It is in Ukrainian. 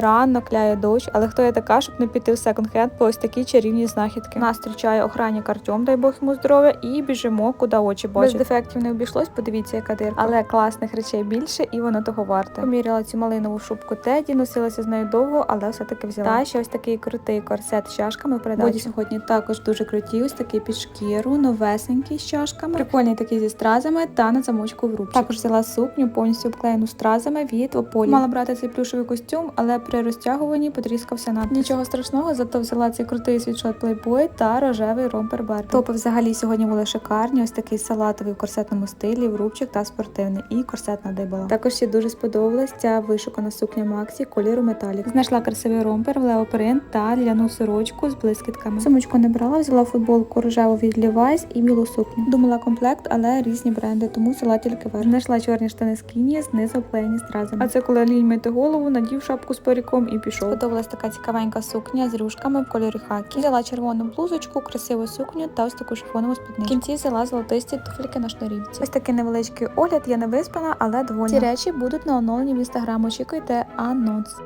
Рано кляє дощ, але хто я така, щоб не піти в секонд-хенд по ось такі чарівні знахідки. Нас зустрічає охранник Артем, дай Бог йому здоров'я, і біжимо, куди очі бачать. Без дефектів не обійшлось, подивіться, яка дирка. Але класних речей більше, і воно того варте. Поміряла цю малинову шубку Теді, носилася з нею довго, але все-таки взяла. Та ще ось такий крутий корсет з чашками передачі. Боді сьогодні також дуже круті, ось такий під шкіру, новесенький з чашками. Прикольний такий зі стразами та на замочку в рубчик. Також взяла сукню, повністю обклеєну стразами від Ополі. Мала брати цей плюшевий костюм, але при розтягуванні потріскався надпис. Нічого страшного, зато взяла цей крутий світшот Playboy та рожевий ромпер Барбі. Топи взагалі сьогодні були шикарні. Ось такий салатовий в корсетному стилі, в рубчик та спортивний. І корсетна дибала. Також ще дуже сподобалась ця вишукана сукня Максі кольору металік. Знайшла красивий ромпер в леопринт та ляну сорочку з блискітками. Сумочку не брала, взяла футболку рожеву від Levi's і білу сукню. Думала комплект, але різні бренди, тому взяла тільки верх. Знайшла чорні штани скіні, знизу обклеєні стразами. А це коли лінь мити голову, надів шапку з паріком і пішов. Сподобалась така цікавенька сукня з рюшками в кольорі хакі. Взяла червону блузочку, красиву сукню та ось таку шифонову спідницю. В кінці взяла золотисті туфельки на шнурівці. Ось такий невеличкий огляд. Я не виспана, але доволі. Ці речі будуть на оновленні в інстаграм. Очікуйте анонс.